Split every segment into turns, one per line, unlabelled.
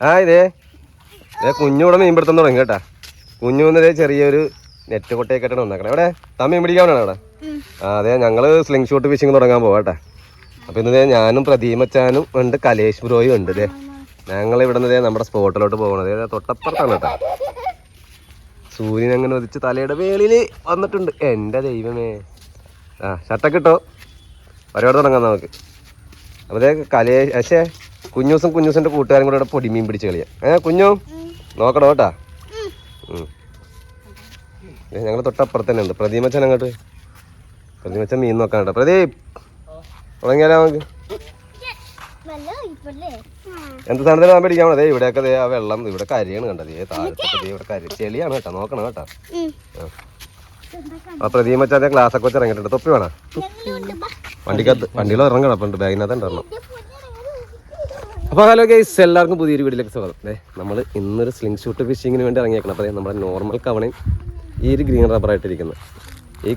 ആ ഇതേ. കുഞ്ഞൂടെ മീൻ പിടുത്തം തുടങ്ങി കേട്ടാ. കുഞ്ഞുന്നതേ ചെറിയൊരു നെറ്റ് കൊട്ടയൊക്കെ വന്നേക്കണം. എവിടെ? താൻ മീൻ പിടിക്കാനാണ് അവിടെ? ആ അതെ ഞങ്ങൾ സ്ലിംഗ് ഷൂട്ട് ഫിഷിങ് തുടങ്ങാൻ പോവാട്ടെ അപ്പൊ ഇന്നതേ ഞാനും പ്രദീമച്ചാനും ഉണ്ട് കലേഷ് ബ്രോയും ഉണ്ട് ഇതേ. ഞങ്ങൾ ഇവിടെ നിന്നതേ നമ്മുടെ സ്പോട്ടിലോട്ട് പോകണത് തൊട്ടപ്പുറത്താണ് കേട്ടോ. സൂര്യൻ അങ്ങനെ ഒതിച്ച് തലയുടെ വേളിൽ വന്നിട്ടുണ്ട്. എന്റെ ദൈവമേ. ആ ഷട്ടൊക്കെ ഇട്ടോ? പരിപാടി തുടങ്ങാം നമുക്ക്. അപ്പോൾ ഇതേ കലേ പക്ഷേ കുഞ്ഞൂസും കുഞ്ഞൂസിന്റെ കൂട്ടുകാരും കൂടെ ഇവിടെ പൊടിമീൻ പിടിച്ച് കളിയാ. ഏ കുഞ്ഞു? നോക്കണോ കേട്ടാ. ഞങ്ങൾ തൊട്ടപ്പുറത്ത് തന്നെ ഉണ്ട്. പ്രദീപച്ചൻ അങ്ങോട്ട് പ്രദീപച്ചൻ മീൻ നോക്കാൻ കേട്ടോ. പ്രദീപ് തുടങ്ങിയാലോ നമുക്ക്? എന്ത് സാധനത്തിന് ഞാൻ പിടിക്കാൻ അതെ ഇവിടെയൊക്കെ ദേ ആ വെള്ളം ഇവിടെ കരിയാണ് കണ്ടത്. ഏ താഴത്തൊക്കെ ദേ ഇവിടെ കരി ചെളിയാണ് കേട്ടോ. നോക്കണം കേട്ടോ. ആ. പ്രദീപച്ചന്റെ ക്ലാസ് ഒക്കെ വെച്ച് ഇറങ്ങിയിട്ടുണ്ട്. തൊപ്പി വേണം? വണ്ടിക്കകത്ത് വണ്ടിയിൽ ഇറങ്ങണം. അപ്പം ബാഗിനകത്ത് ഉണ്ടായിരുന്നു അപ്പോൾ ഹലോ ഗൈസ് എല്ലാവർക്കും പുതിയൊരു വീട്ടിലേക്ക് സ്വാഗതം. അതെ നമ്മൾ ഇന്നൊരു സ്ലിംഗ് ഷൂട്ട് ഫിഷിങ്ങിന് വേണ്ടി ഇറങ്ങിയേക്കണം. അപ്പോൾ നമ്മുടെ നോർമൽ കവണയും ഈ ഒരു ഗ്രീൻ റബ്ബറായിട്ടിരിക്കുന്നത് ഈ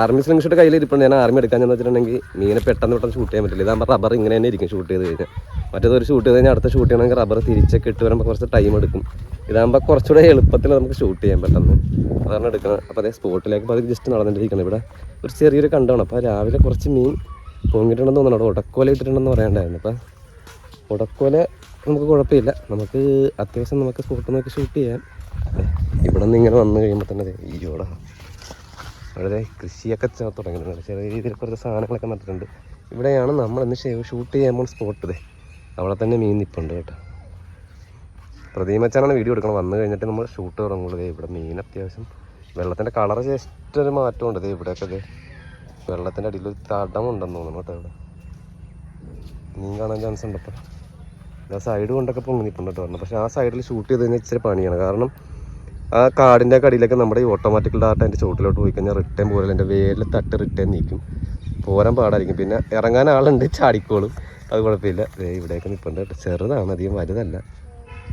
ആർമി സ്ലിംഗ് ഷൂട്ട് കയ്യിൽ ഇരിപ്പുണ്ട്. ഞാൻ ആർമി എടുക്കാൻ എന്ന് വെച്ചിട്ടുണ്ടെങ്കിൽ മീനെ പെട്ടെന്ന് പെട്ടെന്ന് ഷൂട്ട് ചെയ്യാൻ പറ്റില്ല. ഇതാകുമ്പോൾ റബ്ബർ ഇങ്ങനെ തന്നെ ഇരിക്കും ഷൂട്ട് ചെയ്ത് കഴിഞ്ഞാൽ മറ്റേത് ഒരു ഷൂട്ട് ചെയ്ത് കഴിഞ്ഞാൽ അടുത്ത ഷൂട്ട് ചെയ്യണമെങ്കിൽ റബ്ബർ തിരിച്ചൊക്കെ ഇട്ട് വരുമ്പോൾ കുറച്ച് ടൈം എടുക്കും. ഇതാകുമ്പോൾ കുറച്ചുകൂടെ എളുപ്പത്തിൽ നമുക്ക് ഷൂട്ട് ചെയ്യാൻ പെട്ടെന്ന് അതാണ് എടുക്കുന്നത് അപ്പോൾ അതേ സ്പോട്ടിലേക്ക് അപ്പോൾ അത് ജസ്റ്റ് നടന്നിട്ടിരിക്കണം ഇവിടെ. ഒരു ചെറിയൊരു കണ്ടാണ് അപ്പോൾ രാവിലെ കുറച്ച് മീൻ പൊങ്ങിയിട്ടുണ്ടെന്ന് തോന്നുന്നു. അവിടെ ഉടക്കോല ഇട്ടിട്ടുണ്ടെന്ന് പറയാണ്ടായിരുന്നു അപ്പം ഉടക്കോല നമുക്ക് കുഴപ്പമില്ല. നമുക്ക് അത്യാവശ്യം നമുക്ക് സ്പോട്ട് നോക്കി ഷൂട്ട് ചെയ്യാൻ ഇവിടെ നിന്ന് ഇങ്ങനെ വന്നു കഴിയുമ്പോൾ തന്നെ ഈ ജോട അവിടെ കൃഷിയൊക്കെ തുടങ്ങിയിട്ടുണ്ട്. ചെറിയ രീതിയിൽ കുറച്ച് സാധനങ്ങളൊക്കെ നട്ടിട്ടുണ്ട്. ഇവിടെയാണ് നമ്മൾ ഇന്ന് ഷൂട്ട് ചെയ്യാൻ പോകുന്ന സ്പോട്ട് ഇതേ അവിടെ തന്നെ മീൻ നിപ്പുണ്ട് കേട്ടോ. പ്രതിമച്ചാണ് വീഡിയോ എടുക്കണം വന്നു കഴിഞ്ഞിട്ട് നമ്മൾ ഷൂട്ട് തുടങ്ങുള്ളൂ ദേ. ഇവിടെ മീൻ അത്യാവശ്യം വെള്ളത്തിന്റെ കളർ ജസ്റ്റ് ഒരു മാറ്റമുണ്ട് ദേ ഇവിടെയൊക്കെ വെള്ളത്തിന്റെ അടിയിൽ ഒരു തടമുണ്ടെന്ന് തോന്നുന്നു കേട്ടോ ഇവിടെ. മീൻ കാണാൻ ചാൻസ് ഉണ്ട് ആ സൈഡ് കൊണ്ടൊക്കെ പൊങ്ങി നിൽപ്പുണ്ട് കേട്ടോ പക്ഷേ ആ സൈഡിൽ ഷൂട്ട് ചെയ്ത് കഴിഞ്ഞാൽ ഇച്ചിരി പണിയാണ്. കാരണം ആ കാടിന്റെ കടിയിലൊക്കെ നമ്മുടെ ഈ ഓട്ടോമാറ്റിക് ഡാറ്റ അതിന്റെ ചോട്ടിലോട്ട് പോയി കഴിഞ്ഞാൽ റിട്ടേൺ പോലെ എന്റെ വേലിൽ തട്ട് റിട്ടേൺ നിൽക്കും പോരാൻ പാടായിരിക്കും. പിന്നെ ഇറങ്ങാൻ ആളുണ്ട് ചാടിക്കോളും. അത് കുഴപ്പമില്ല. വേ ഇവിടെയൊക്കെ നിൽപ്പുണ്ട് ചെറുതാണ് അധികം വലുതല്ല.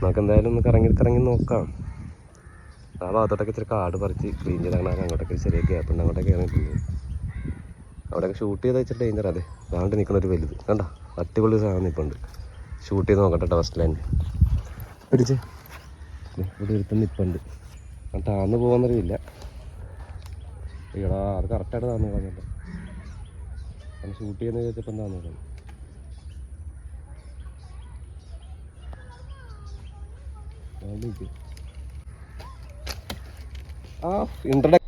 നമുക്ക് എന്തായാലും ഒന്ന് കറങ്ങി കറങ്ങി നോക്കാം. ആ ഭാഗത്തോട്ടൊക്കെ ഇച്ചിരി കാട് പറിച്ച് ക്ലീൻ ചെയ്താണ് അങ്ങോട്ടൊക്കെ ഒരു ചെറിയ ഗ്യാപ്പ് ഉണ്ട്. അങ്ങോട്ടൊക്കെ ഇറങ്ങി അവിടെയൊക്കെ ഷൂട്ട് ചെയ്ത് വെച്ചിട്ട് ഡേഞ്ചർ അതെ താണ്ട് നിൽക്കുന്ന ഒരു വലുത്. കണ്ട? അടിപൊളി സാധനം നിൽപ്പുണ്ട് ഷൂട്ട് ചെയ്ത് നോക്കട്ടെ ഫസ്റ്റ് ലൈൻ പിടിച്ച്. ഇവിടെ ഒരുത്തം നിൽപ്പുണ്ട് ആ താന്ന് പോകുന്നറിയില്ല എടാ അത് കറക്റ്റായിട്ട് താന്ന് കളഞ്ഞല്ലോ അത് ഷൂട്ട് ചെയ്യുന്ന ചോദിച്ചപ്പോൾ എന്താന്ന് കളഞ്ഞു. ആ ഇൻട്രഡക്ഷൻ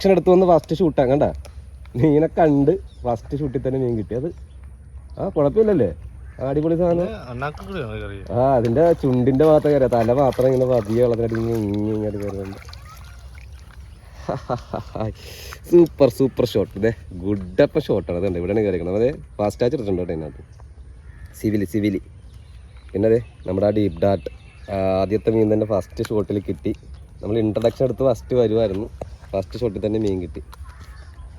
ആക്ഷൻ എടുത്തു വന്ന് ഫസ്റ്റ് ഷൂട്ടാ കണ്ട? മീനെ കണ്ട് ഫസ്റ്റ് ഷൂട്ടിൽ തന്നെ മീൻ കിട്ടി. അത് ആ കുഴപ്പമില്ലല്ലേ? അടിപൊളി സാധനം. ആ അതിന്റെ ചുണ്ടിന്റെ ഭാഗത്ത് കയറിയ തല മാത്രം ഇങ്ങനെ പതിയെ വെള്ളത്തിനടി ഇങ്ങനെ ഇങ്ങോട്ട് കയറുന്നുണ്ട് സൂപ്പർ സൂപ്പർ ഷോട്ട് ഇതേ ഗുഡപ്പ ഷോട്ടാണ് അതുണ്ട് ഇവിടെയാണ് കയറിക്കണം അതെ ഫാസ്റ്റ് ആച്ച് ഇട്ടിട്ടുണ്ട് കേട്ടോ അതിനകത്ത് സിവിലി സിവിലി. പിന്നെ അതെ നമ്മുടെ ആ ഡീപ് ഡാറ്റ് ആദ്യത്തെ മീൻ തന്നെ ഫസ്റ്റ് ഷോട്ടിൽ കിട്ടി. നമ്മൾ ഇൻട്രഡക്ഷൻ എടുത്ത് ഫസ്റ്റ് വരുമായിരുന്നു ഫസ്റ്റ് ഷോട്ടിൽ തന്നെ മീൻ കിട്ടി.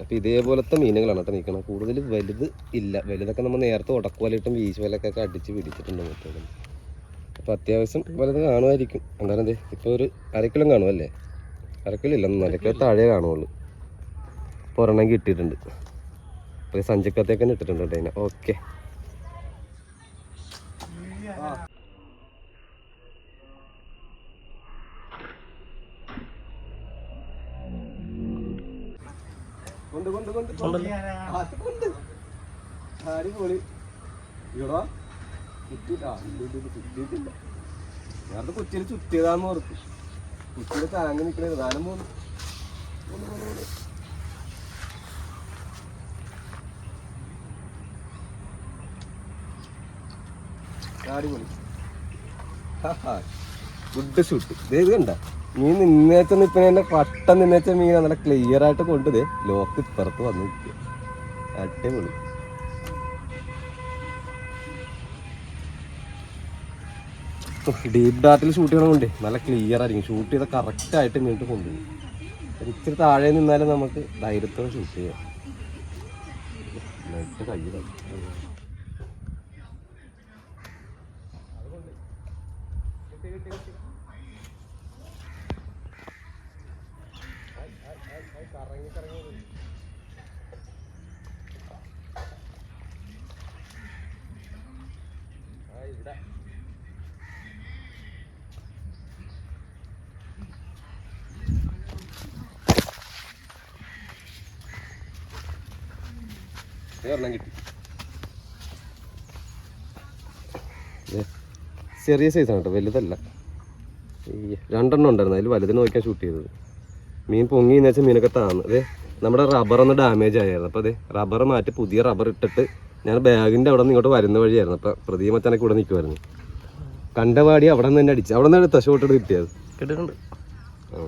അപ്പോൾ ഇതേപോലത്തെ മീനുകളാണ് കേട്ടോ നിൽക്കണം കൂടുതൽ വലുത് ഇല്ല. വലുതൊക്കെ നമ്മൾ നേരത്തെ ഉടക്കുവലിട്ടും വീശുവലൊക്കെ അടിച്ച് പിടിച്ചിട്ടുണ്ട് മൊത്തം അപ്പോൾ അത്യാവശ്യം വലുത് കാണുമായിരിക്കും. എന്തായാലും എന്തേ ഇപ്പോൾ ഒരു അരക്കിലും കാണുമല്ലേ അരക്കിലും ഇല്ല അരക്കിലോ താഴെ കാണുള്ളൂ. ഇപ്പോൾ കിട്ടിയിട്ടുണ്ട്. അപ്പോൾ സഞ്ചിക്കത്തേക്കന്നെ ഇട്ടിട്ടുണ്ട് കേട്ടോ അതിനെ. ഓക്കെ കൊണ്ട് കൊണ്ട് കൊണ്ട് അത് കൊണ്ട് അടിപൊളി ഇവിടെ ചുറ്റില്ല ചുറ്റിയിട്ടില്ല ഞാനത് കുറ്റിയിൽ ചുറ്റിയതാന്ന് ഓർത്തു. കുറ്റിയിൽ താങ്ങി നിൽക്കണേ പോന്നു, പോന്നു. അടിപൊളി. ഗുഡ് ഷൂട്ട് ഇത് കണ്ട. മീൻ നിന്നേച്ച എന്നെ പട്ടം നിന്നേച്ച മീൻ നല്ല ക്ലിയർ ആയിട്ട് കൊണ്ടുതേ. ലോക്ക് ഇപ്പുറത്ത് വന്ന് അടിപൊളി. ഡീപ് ഡാറ്റിൽ ഷൂട്ട് ചെയ്യണമുണ്ട് നല്ല ക്ലിയർ ആയിരിക്കും. ഷൂട്ട് ചെയ്ത കറക്റ്റ് ആയിട്ട് ഇങ്ങോട്ട് കൊണ്ടുപോകും ഇച്ചിരി താഴെ നിന്നാലും നമുക്ക് ധൈര്യത്തോടെ ഷൂട്ട് ചെയ്യാം. കയ്യിലാണ് ദേ ഒരെണ്ണം കിട്ടി. ദേ, ചെറിയ സൈസാണ് കേട്ടോ വലുതല്ല. രണ്ടെണ്ണം ഉണ്ടായിരുന്നു അതിൽ വലുതിന് നോക്കിയാൽ ഷൂട്ട് ചെയ്തത്. മീൻ പൊങ്ങി എന്ന് വെച്ചാൽ മീനൊക്കെ താന്ന്. അതെ നമ്മുടെ റബ്ബർ ഒന്ന് ഡാമേജ് ആയിരുന്നു അപ്പോൾ അതെ റബ്ബർ മാറ്റി പുതിയ റബ്ബർ ഇട്ടിട്ട് ഞാൻ ബാഗിന്റെ അവിടെ നിന്ന് ഇങ്ങോട്ട് വരുന്ന വഴിയായിരുന്നു. അപ്പോൾ പ്രദീപ് മച്ചാനൊക്കെ ഇവിടെ നിൽക്കുമായിരുന്നു കണ്ടവാടി അവിടെ നിന്ന് തന്നെ അടിച്ചു. അവിടെ നിന്ന് എടുത്ത ഷോട്ട് എടുത്ത് കിട്ടിയത്?
കിട്ടിയിട്ടുണ്ട്
ആ.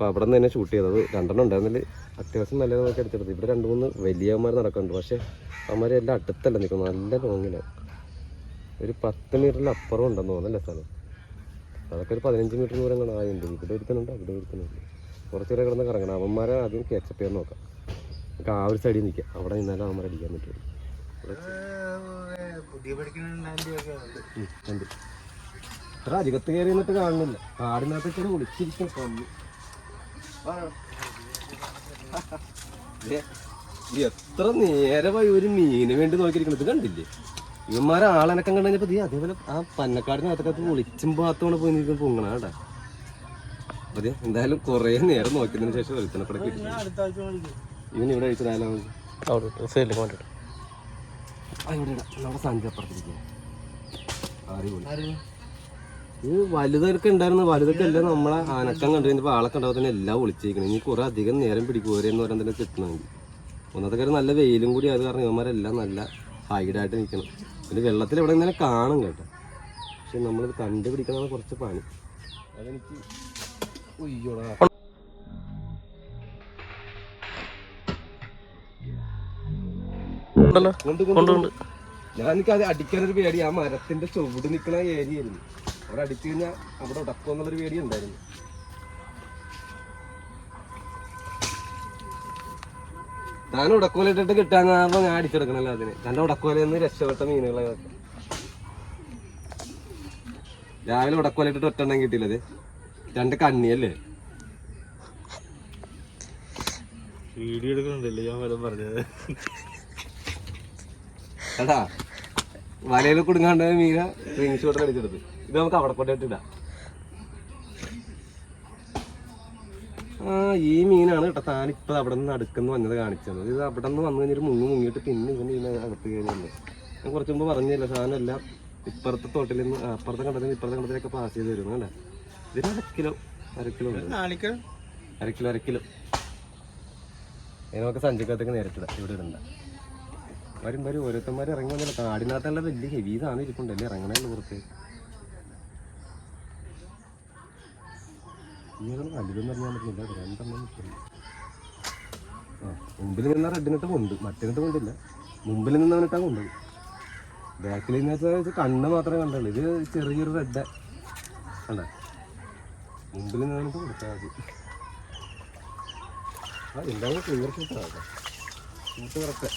അപ്പോൾ അവിടെ നിന്ന് തന്നെ ഷൂട്ട് ചെയ്തത്. രണ്ടെണ്ണം ഉണ്ടായിരുന്നില്ല. അത്യാവശ്യം നല്ല നോക്കി അടിച്ചെടുത്ത് ഇവിടെ രണ്ട് മൂന്ന് വലിയവന്മാർ നടക്കുന്നുണ്ട്. പക്ഷേ അവന്മാരെ എല്ലാം അടുത്തല്ല നിൽക്കുന്നു നല്ല ലോങ്ങിലാണ് ഒരു പത്ത് മീറ്ററിൽ അപ്പുറം ഉണ്ടെന്ന് തോന്നുന്നല്ലേ സ്ഥലം? അതൊക്കെ ഒരു പതിനഞ്ച് മീറ്റർ ദൂരം കാണാൻ ഉണ്ട് ഇവിടെ ഒരുത്തനുണ്ട് അവിടെ ഒരുത്തനുണ്ട്. കുറച്ച് പേരെ കിടന്ന് കറങ്ങണം. അവന്മാരെ ആദ്യം ക്യാച്ചപ്പ് ചെയ്യാൻ നോക്കാം. നമുക്ക് ആ ഒരു സൈഡിൽ നിൽക്കാം. അവിടെ നിന്നാലും അവന്മാരെ അടിക്കാൻ പറ്റുള്ളൂ ഇത്ര അധികത്ത് കയറി നിന്നിട്ട് കാണുന്നില്ല കാടിനകത്തേക്കാണ് വിളിച്ചിരിക്കും ഇത് എത്ര നേരമായി ഒരു മീന് വേണ്ടി നോക്കിയിരിക്കുന്നത് ഇത് കണ്ടില്ലേ? ഇവന്മാരെ ആളനക്കം കണ്ടപ്പോ ദേ അതേപോലെ ആ പന്നക്കാടിനകത്തൊക്കെ ഒളിച്ചും പാത്തോടെ പോയി നിൽക്കുന്ന പൊങ്ങണ കേട്ടാ അപ്പൊ എന്തായാലും കുറേ നേരം നോക്കിയതിനു ശേഷം വെളുത്തനപ്പടെ കിട്ടി.
അടുത്ത ആഴ്ച പഠിക്കും
ഇവൻ ഇവിടെ കഴിച്ചതായാലും
അവിടെ സൈഡിൽ കൊണ്ടിട്ട്
ഇത് വലുതൊക്കെ ഉണ്ടായിരുന്നു വലുതൊക്കെ എല്ലാം നമ്മളെ അനക്കം കണ്ടു ആളൊക്കെ ഉണ്ടാവും തന്നെ എല്ലാം ഒളിച്ചിരിക്കണം. ഇനി കുറെ അധികം നേരം പിടിക്കും. ഓരോന്ന് പറയാൻ തന്നെ കിട്ടണമെങ്കിൽ. ഒന്നത്തെ കാര്യം നല്ല വെയിലും കൂടി ആയത് കാരണം ഇവന്മാരെല്ലാം നല്ല ഹൈഡായിട്ട് നിൽക്കണം. പിന്നെ വെള്ളത്തിൽ എവിടെ നിന്നാലും കാണും കേട്ടോ. പക്ഷെ നമ്മളിത് കണ്ടുപിടിക്കണമെന്ന് കുറച്ച് പണി. അതെനിക്ക് ഉയ്യോടാ. ഞാൻ എനിക്ക് അത് അടിക്കാനൊരു പേടി. ആ മരത്തിന്റെ ചുവട് നിൽക്കുന്ന ഏരിയ ആയിരുന്നു. അവിടെ അടിച്ചു കഴിഞ്ഞാൽ അവിടെ ഉടക്കുമെന്നുള്ളൊരു പേടി ഉണ്ടായിരുന്നു. താൻ ഉടക്കോലിട്ടിട്ട് കിട്ടാന്ന് കാരണം ഞാൻ അടിച്ചെടുക്കണല്ലോ അതിന്. തന്റെ ഉടക്കോലെന്ന് രക്ഷപ്പെട്ട മീനുകളൊക്കെ രാവിലെ ഉടക്കോലിട്ടിട്ട് ഒറ്റെണ്ണം കിട്ടിയില്ലത്. രണ്ട് കണ്ണിയല്ലേ?
വീഡിയോ എടുക്കുന്നുണ്ടല്ലേ ഞാൻ വല്ലതും പറഞ്ഞത്.
കേട്ടാ വലയിൽ കുടുങ്ങാണ്ട് മീന സ്ക്രീൻ അടിച്ചെടുത്തു അടിച്ചെടുത്ത്. ഇത് നമുക്ക് അവിടെ പോയി ഇടാം ആ ഈ മീനാണ് കേട്ടോ താനിപ്പോ അവിടെ നിന്ന് അടുക്കുന്ന വന്നത് കാണിച്ചത്. ഇത് അവിടെ നിന്ന് വന്നു കഴിഞ്ഞാൽ മുങ്ങി മുങ്ങിയിട്ട് പിന്നെ ഇവന് ഇതിനെ അകത്ത് കഴിഞ്ഞല്ലേ ഞാൻ കുറച്ച് മുമ്പ് പറഞ്ഞില്ല സാധനം എല്ലാം ഇപ്പുറത്തെ തോട്ടിൽ നിന്ന് അപ്പുറത്തെ കണ്ടത്തിൽ ഇപ്പുറത്തെ കണ്ടത്തിലൊക്കെ പാസ് ചെയ്ത് വരുന്നു അല്ലേ ഇതിന് അര കിലോ അര കിലോ അര കിലോ അര കിലോ. നമുക്ക് സഞ്ചിക്കകത്തേക്ക് നേരിട്ടിടാം. ഇവിടെ ഇടണ്ട. വരും വരും. ഓരോരുത്തന്മാർ ഇറങ്ങി വന്നില്ല. കാടിനകത്തല്ല വലിയ ഹെവി സാധനം ഇരിപ്പുണ്ടല്ലേ ഇറങ്ങണേ പുറത്ത് ഇങ്ങനെ വലുതെന്ന് അറിയാൻ പറ്റുന്നില്ല രണ്ടെണ്ണം നിൽക്കുന്നു ആ മുമ്പിൽ നിന്ന റെഡിനിട്ട് കൊണ്ട് മറ്റേനിട്ട് കൊണ്ടില്ല. മുമ്പിൽ നിന്നവനിട്ടാ കൊണ്ട് ബാക്കിൽ നിന്ന് വെച്ചാൽ കണ്ണ് മാത്രമേ കണ്ടുള്ളൂ. ഇത് ചെറിയൊരു റെഡ് കണ്ട? മുമ്പിൽ നിന്നവനിട്ട് കൊടുത്താൽ മതി. ആ എന്തായാലും ക്ലിയർ ഷൂട്ടാണ് ഷൂട്ട് കറക്റ്റ്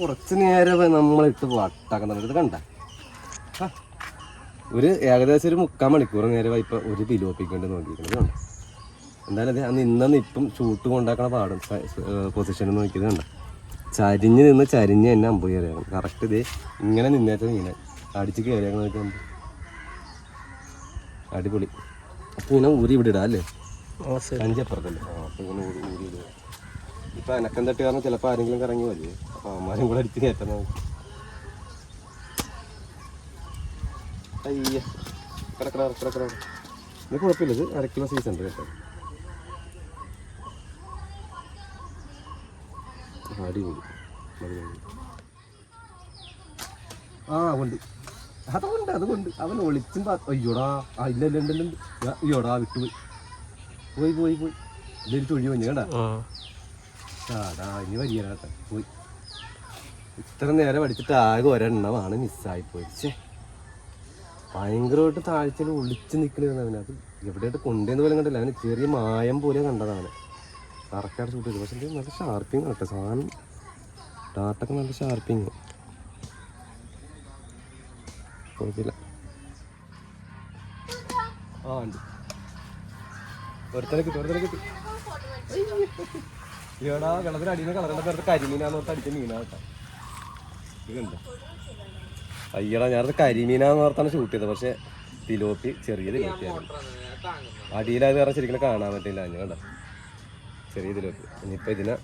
കുറച്ച് നേരം നമ്മളിട്ട് വട്ടാക്കുന്നുണ്ട് ഇത് കണ്ട? ഒരു ഏകദേശം ഒരു മുക്കാൽ മണിക്കൂർ നേരമായി ഇപ്പം ഒരു പിലോപ്പിക്കേണ്ടി നോക്കിയിരിക്കുന്നത് കണ്ട? എന്തായാലും അത് അന്ന് ഇന്നും ഇപ്പം ഷൂട്ട് കൊണ്ടാക്കണ പാടും. പൊസിഷൻ നോക്കിയത് കണ്ട? ചരിഞ്ഞ് നിന്ന് ചരിഞ്ഞ് തന്നെ അമ്പ് കയറിയാണ് കറക്റ്റ് ഇത്. ഇങ്ങനെ നിന്നേറ്റ ഇങ്ങനെ. അടിച്ച് കയറിയാൽ അമ്പ് അടിപൊളി. അപ്പം ഇങ്ങനെ ഊരി ഇവിടെ ഇടാം അല്ലേ? അഞ്ചപ്പുറത്തല്ലേ ആ അപ്പൊ ഇങ്ങനെ ഊരി ഊരി ഇടുക. ഇപ്പൊ അനക്കം തട്ടി കാരണം ചിലപ്പോ ആരെങ്കിലും കറങ്ങി വരും. അപ്പൊ അമ്മമാരും കൂടെ അടിച്ച് കയറ്റണം അയ്യ. കിടക്കട കിടക്കട ഇത് കുഴപ്പമില്ല. ഇത് അര കിലോ സൈസ് ഉണ്ട് കേട്ടോ. അടിപൊളി. ആ ഉണ്ട്. അതുകൊണ്ട് അതുകൊണ്ട്. അവൻ ഒളിച്ചും അയ്യോടാ ആ ഇല്ല ഇല്ല ഇല്ല. അയ്യോടാ വിട്ടുപോയി. പോയി പോയി പോയി. ഇതൊരു തൊഴി വഞ്ഞു കണ്ട? ആടാ ഇനി വരിക കേട്ടോ. പോയി. ഇത്ര നേരം അടിച്ചിട്ട് ആകെ ഒരെണ്ണമാണ് മിസ്സായി പോയി. ഛേ. ഭയങ്കരമായിട്ട് താഴ്ചയിൽ ഒളിച്ച് നിൽക്കണിരുന്നു അവനത് എവിടെയായിട്ട് കൊണ്ടുവന്ന് പോലും കണ്ടില്ല. അവന് ചെറിയ മായം പോലെ കണ്ടതാണ്. കറക്റ്റായിട്ട് ഷൂട്ട് ചെയ്തു പക്ഷേ നല്ല ഷാർപ്പിങ് കേട്ടോ സാധനം ഡാട്ടൊക്കെ നല്ല ഷാർപ്പിങ് കുഴപ്പമില്ല. ആ ഉണ്ട്. ഒരുത്തനെ കിട്ടി ഒരുത്തനെ കിട്ടി. അടിയുന്ന കളറിന്റെ പേരത്ത് കരിമീനാന്ന് ഓർത്ത് അടിച്ച മീനാ കേട്ടോ. അയ്യടാ ഞാനത് കരിമീനാന്ന് ഓർത്താണ് ഷൂട്ട് ചെയ്തത്. പക്ഷേ തിലോപ്പി ചെറിയ തിലോപ്പിയാണ് അടിയിലായത് കാരണം ശരിക്കും കാണാൻ പറ്റില്ല അഞ്ഞ കണ്ട? ചെറിയ ഇതിലേക്ക് ഇനിയിപ്പോൾ ഇതിനെ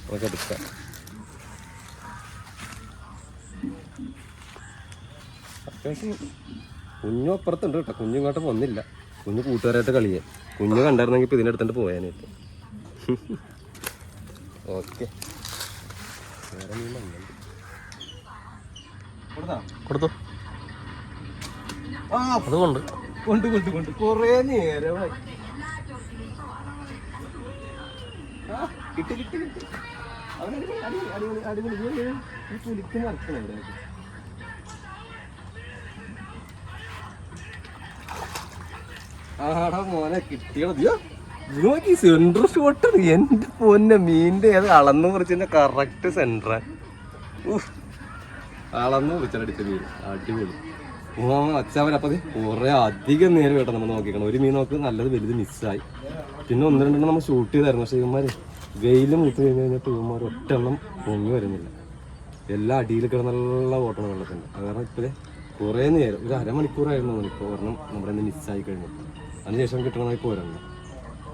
നമുക്ക് എടുക്കാം. അത്യാവശ്യം കുഞ്ഞു അപ്പുറത്തുണ്ട് കേട്ടോ. കുഞ്ഞു ഇങ്ങോട്ട് വന്നില്ല. കുഞ്ഞു കൂട്ടുകാരായിട്ട് കളിയെ. കുഞ്ഞു കണ്ടായിരുന്നെങ്കിൽ ഇപ്പം ഇതിനടുത്തോണ്ട് പോയാനായിട്ട് ഓക്കെ. വേറെ മീൻ മണ്ണുണ്ട് കൊടുത്തു?
അതുകൊണ്ട്
കൊണ്ട് കൊണ്ട് കൊണ്ട് കുറേ നേരമായി. കിട്ടി കിട്ടി കിട്ടി അവൻ അടിപൊളി, അടിപൊളി, അടിപൊളി. ഇയ്യോ, ഈ പുലിക്ക് മറക്കണം ഇവിടെ. ആടാ മോനെ കിട്ടിയത് നോക്കി സെൻട്രൽ ഷോട്ട് എന്റെ പൊന്നെ മീൻറെ അത് അളന്ന് മുറിച്ചതിന്റെ കറക്റ്റ് സെന്റർ അളന്ന് കുറിച്ചടിച്ച മീൻ. അടിപൊളി. ഓ അച്ചാവൻ അപ്പൊ കുറെ അധികം നേരം കേട്ടോ നമ്മൾ നോക്കിക്കണം. ഒരു മീൻ നോക്ക് നല്ലത് വലുത് മിസ്സായി പിന്നെ ഒന്ന് രണ്ടെണ്ണം നമ്മൾ ഷൂട്ട് ചെയ്തായിരുന്നു. പക്ഷേ ഇവന്മാര് വെയിൽ മൂത്ത് കഴിഞ്ഞ് കഴിഞ്ഞാൽ ഇവന്മാർ ഒറ്റെണ്ണം പൊങ്ങി വരുന്നില്ല. എല്ലാ അടിയിൽ കിടന്നുള്ള ഓട്ടണം വെള്ളത്തിന്റെ അത് കാരണം ഇപ്പോഴേ കുറേ നേരം ഒരു അരമണിക്കൂറായിരുന്നു മണിക്കൂർ ഒരെണ്ണം നമ്മുടെ ഇന്ന് മിസ്സായി കഴിഞ്ഞു. അതിനുശേഷം കിട്ടണമായി പോരണം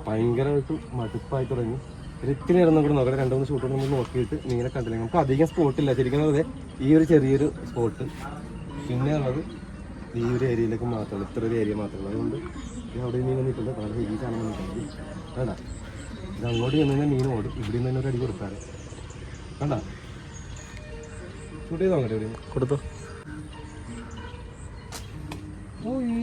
ഭയങ്കരമായിട്ട് മടുപ്പായി തുടങ്ങി. ഒരിത്തിരി നേരം നമുക്ക് നോക്കാം രണ്ട് മൂന്ന് ഷൂട്ട് നമ്മൾ നോക്കിയിട്ട് ഇങ്ങനെ കണ്ടില്ല. നമുക്ക് അധികം സ്പോട്ടില്ല ശരിക്കും അതെ ഈ ഒരു ചെറിയൊരു സ്പോട്ട് പിന്നെ ഉള്ളത് ഈ ഒരു ഏരിയയിലേക്ക് മാത്രമല്ല. ഇത്ര ഒരു ഏരിയ മാത്രമല്ല. അതുകൊണ്ട് അവിടെ മീൻ നിൽക്കുന്നത് വളരെ ഹെവി കാണാൻ വേണ്ട. ഇത് അങ്ങോട്ട് ചെന്ന് മീൻ ഓടും ഇവിടെ നിന്ന് തന്നെ ഒരു അടി കൊടുത്താൽ കണ്ട? ഷൂട്ട് ചെയ്ത് നോക്കട്ടെ ഇവിടെ
കൊടുത്തു.
അയ്യോ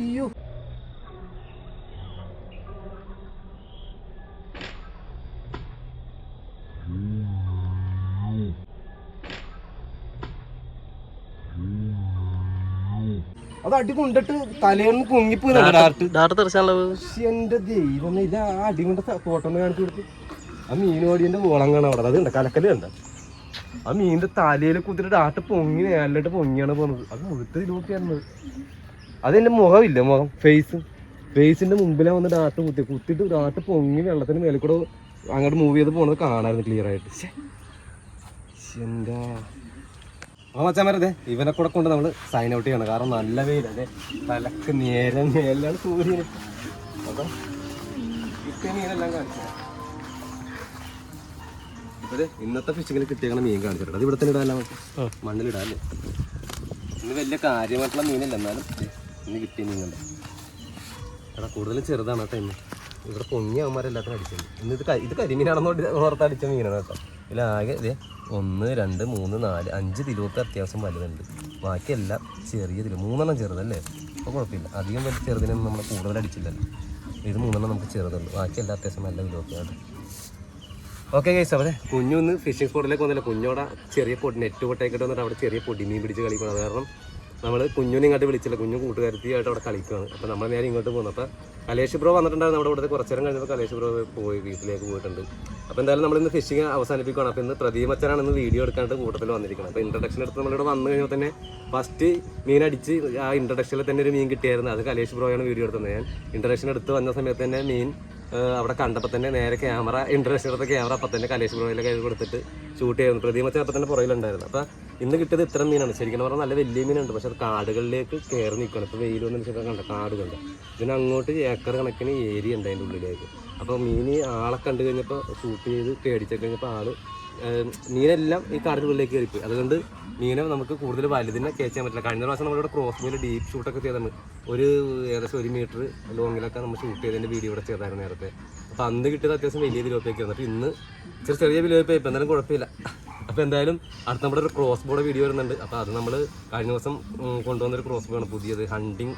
അത് അടി കൊണ്ടിട്ട് തലേന്ന് ശ്ശെ, എന്റെ ദൈവമേ ഇത് ആ അടി കൊണ്ട് ഫോട്ടോ കാണിച്ചു കൊടുത്തു ആ മീനോടിയന്റെ വോളം കാണാൻ അവിടെ. അത് കണ്ട കലക്കൽ കണ്ട ആ മീനിന്റെ തലയിൽ കുത്തിട്ട് ഡാർട്ട് പൊങ്ങി നേരിട്ട് പൊങ്ങിയാണ് പോകുന്നത് അത് മുഴുത്ത നോക്കിയായിരുന്നത് അതെന്റെ മുഖമില്ല മുഖം? ഫേസ് ഫേസിന്റെ മുമ്പിലാ വന്ന് ഡാട്ട് കുത്തി. കുത്തിട്ട് ഡാട്ട് പൊങ്ങി വെള്ളത്തിന് മേലെ കൂടെ അങ്ങോട്ട് മൂവ് ചെയ്ത് പോണത് കാണായിരുന്നു ക്ലിയർ ആയിട്ട്. എന്താ? ആ മച്ചാമരതെ ഇവനെ കൂടെ കൊണ്ട് നമ്മൾ സൈൻ ഔട്ട് ചെയ്യണം. കാരണം നല്ല വെയിലല്ലേ തലക്ക് നേരെ നേരെയാണ് സൂര്യന്. അപ്പൊ മീനെല്ലാം അതെ ഇന്നത്തെ ഫിഷിങ്ങിൽ കിട്ടിയാണ് മീൻ കാണിച്ചിട്ടുണ്ട് അത് ഇവിടെ തന്നെ ഇടാല്ല നമുക്ക്. മണ്ണിലിടാല്ലേ ഇന്ന് വലിയ കാര്യമായിട്ടുള്ള മീനില്ല എന്നാലും ഇന്ന് കിട്ടിയ മീൻ കണ്ടോ എടാ കൂടുതൽ ചെറുതാണ് കേട്ടോ ഇന്ന് ഇവിടെ പൊങ്ങിയ അവന്മാരെല്ലാത്തിനും അടിച്ചത് ഇന്ന് ഇത് ഇത് കരിമീനാണെന്ന് ഓടി- ഓർത്ത് അടിച്ച മീനാണ് കേട്ടോ. ഇതിലാകെ ഇതേ ഒന്ന് രണ്ട് മൂന്ന് നാല് അഞ്ച് തിരുവത്ത് അത്യാവശ്യം വലുതുണ്ട്. ബാക്കിയെല്ലാം ചെറിയ തിരു മൂന്നെണ്ണം ചെറുതല്ലേ? അപ്പോൾ കുഴപ്പമില്ല. അധികം വലിയ ചെറുതിനൊന്നും നമ്മൾ കൂടുതൽ അടിച്ചില്ലല്ലോ. ഇത് മൂന്നെണ്ണം നമുക്ക് ചെറുതുണ്ട് ബാക്കിയെല്ലാം അത്യാവശ്യം നല്ല തിരുവത്താണ് ഓക്കെ ഗൈസ് അവിടെ കുഞ്ഞു ഒന്ന് ഫിഷിംഗ് സ്പോട്ടിലേക്ക് വന്നില്ല. കുഞ്ഞോടെ ചെറിയ പൊടി നെറ്റ് പൊട്ടേക്കിട്ട് വന്നിട്ട് അവിടെ ചെറിയ പൊടി മീൻ പിടിച്ച് കളിക്കണം കാരണം നമ്മൾ കുഞ്ഞുനെ ഇങ്ങോട്ട് വിളിച്ചില്ല. കുഞ്ഞു കൂട്ടുകാരത്തിയായിട്ട് അവിടെ കളിക്കുകയാണ് അപ്പോൾ നമ്മൾ നേരെ ഇങ്ങോട്ട് പോകുന്നു അപ്പോൾ കലേഷ് ബ്രോ വന്നിട്ടുണ്ടായിരുന്നു. നമ്മുടെ ഇവിടുത്തെ കുറച്ച് നേരം കഴിഞ്ഞപ്പോൾ കലേഷ് ബ്രോ പോയി വീട്ടിലേക്ക് പോയിട്ടുണ്ട്. അപ്പോൾ എന്തായാലും നമ്മൾ ഇന്ന് ഫിഷിംഗ് അവസാനിപ്പിക്കുകയാണ് അപ്പോൾ ഇന്ന് പ്രദീപ് അച്ഛനാണ് ഇന്ന് വീഡിയോ എടുക്കാനായിട്ട് കൂട്ടത്തിൽ വന്നിരിക്കുന്നത് അപ്പോൾ ഇൻട്രഡക്ഷൻ എടുത്ത് നമ്മളിവിടെ വന്നു കഴിഞ്ഞാൽ തന്നെ ഫസ്റ്റ് മീൻ അടിച്ച് ആ ഇൻട്രഡക്ഷനിൽ തന്നെ ഒരു മീൻ കിട്ടിയായിരുന്നു. അത് കലേഷ് ബ്രോയാണ് വീഡിയോ എടുത്തത്. ഞാൻ ഇൻട്രഡക്ഷൻ എടുത്ത് വന്ന സമയത്ത് തന്നെ മീൻ അവിടെ കണ്ടപ്പോൾ തന്നെ നേരെ ക്യാമറ ഇൻട്രഡക്ഷൻ എടുത്ത ക്യാമറ അപ്പം തന്നെ കലേഷ് ബ്രോയിലെ കയ്യിൽ കൊടുത്തിട്ട് ഷൂട്ട് ചെയ്യുന്നു പ്രതിമച്ച അപ്പം തന്നെ പുറയിലുണ്ടായിരുന്നു അപ്പം ഇന്ന് കിട്ടിയത് ഇത്ര മീനാണ്. ശരിക്കും പറഞ്ഞാൽ നല്ല വലിയ മീനുണ്ട്. പക്ഷെ അത് കാടുകളിലേക്ക് കയറി നിൽക്കണം. ഇപ്പോൾ വെയിലൊന്നും വെച്ചാൽ കണ്ട കാടുകളുണ്ട്. പിന്നെ അങ്ങോട്ട് ഏക്കർ കണക്കിന് ഏരിയ ഉണ്ട് അതിന്റെ ഉള്ളിലേക്ക്. അപ്പോൾ മീൻ ആളെ കണ്ടു കഴിഞ്ഞപ്പോൾ ഷൂട്ട് ചെയ്ത് പേടിച്ചു കഴിഞ്ഞപ്പോൾ ആൾ മീനെല്ലാം ഈ കാടിന്റെ ഉള്ളിലേക്ക് കയറിപ്പോയി. അതുകൊണ്ട് മീനെ നമുക്ക് കൂടുതൽ വലുതിനെ കയറ്റാൻ പറ്റില്ല. കഴിഞ്ഞ പ്രാവശ്യം നമ്മളിവിടെ ക്രോസ് ബോയിൽ ഡീപ്പ് ഷൂട്ടൊക്കെ ചെയ്തിട്ടുണ്ട് ഒരു ഏകദേശം ഒരു മീറ്റർ ലോങ്ങിലൊക്കെ നമ്മൾ ഷൂട്ട് ചെയ്തതിന്റെ വീഡിയോ ഇവിടെ ചെയ്തായിരുന്നു നേരത്തെ. അപ്പോൾ അന്ന് കിട്ടിയത് അത്യാവശ്യം വലിയ വിലോപ്പയൊക്കെയാണ് വന്നിട്ട് ഇന്ന് ചെറിയ ചെറിയ വിലോപ്പായി ഇപ്പം എന്തായാലും കുഴപ്പമില്ല. അപ്പോൾ എന്തായാലും അടുത്ത നമ്മുടെ ഒരു ക്രോസ് ബോർഡ് വീഡിയോ വരുന്നുണ്ട്. അപ്പോൾ അത് നമ്മൾ കഴിഞ്ഞ ദിവസം കൊണ്ടുവന്നൊരു ക്രോസ് ആണ് പുതിയത്. ഹണ്ടിങ്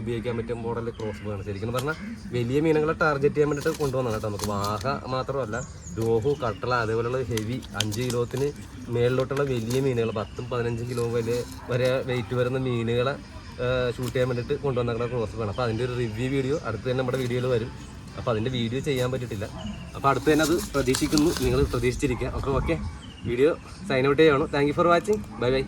ഉപയോഗിക്കാൻ പറ്റിയ മോഡൽ ക്രോസ് ആണ്. ശരിക്കും പറഞ്ഞാൽ വലിയ മീനുകളെ ടാർഗറ്റ് ചെയ്യാൻ വേണ്ടിയിട്ട് കൊണ്ടുവന്നതാണ് കേട്ടോ നമുക്ക്. വാഹ മാത്രമല്ല രോഹു കട്ടള അതേപോലെയുള്ള ഹെവി അഞ്ച് കിലോത്തിന് മേളിലോട്ടുള്ള വലിയ മീനുകൾ പത്തും പതിനഞ്ചും കിലോ വലിയ വരെ വെയിറ്റ് വരുന്ന മീനുകളെ ഷൂട്ട് ചെയ്യാൻ വേണ്ടിയിട്ട് കൊണ്ടുവന്ന ക്രോസ് ആണ്. അപ്പോൾ അതിന്റെ ഒരു റിവ്യൂ വീഡിയോ അടുത്ത് തന്നെ നമ്മുടെ വീഡിയോയിൽ വരും. അപ്പോൾ അതിന്റെ വീഡിയോ ചെയ്യാൻ പറ്റിയിട്ടില്ല. അപ്പോൾ അടുത്ത് തന്നെ അത് പ്രതീക്ഷിക്കുന്നു. നിങ്ങൾ പ്രതീക്ഷിച്ചിരിക്കുക. അപ്പോൾ ഓക്കെ വീഡിയോ സൈൻ ഔട്ട് ചെയ്യണം. Thank for watching bye bye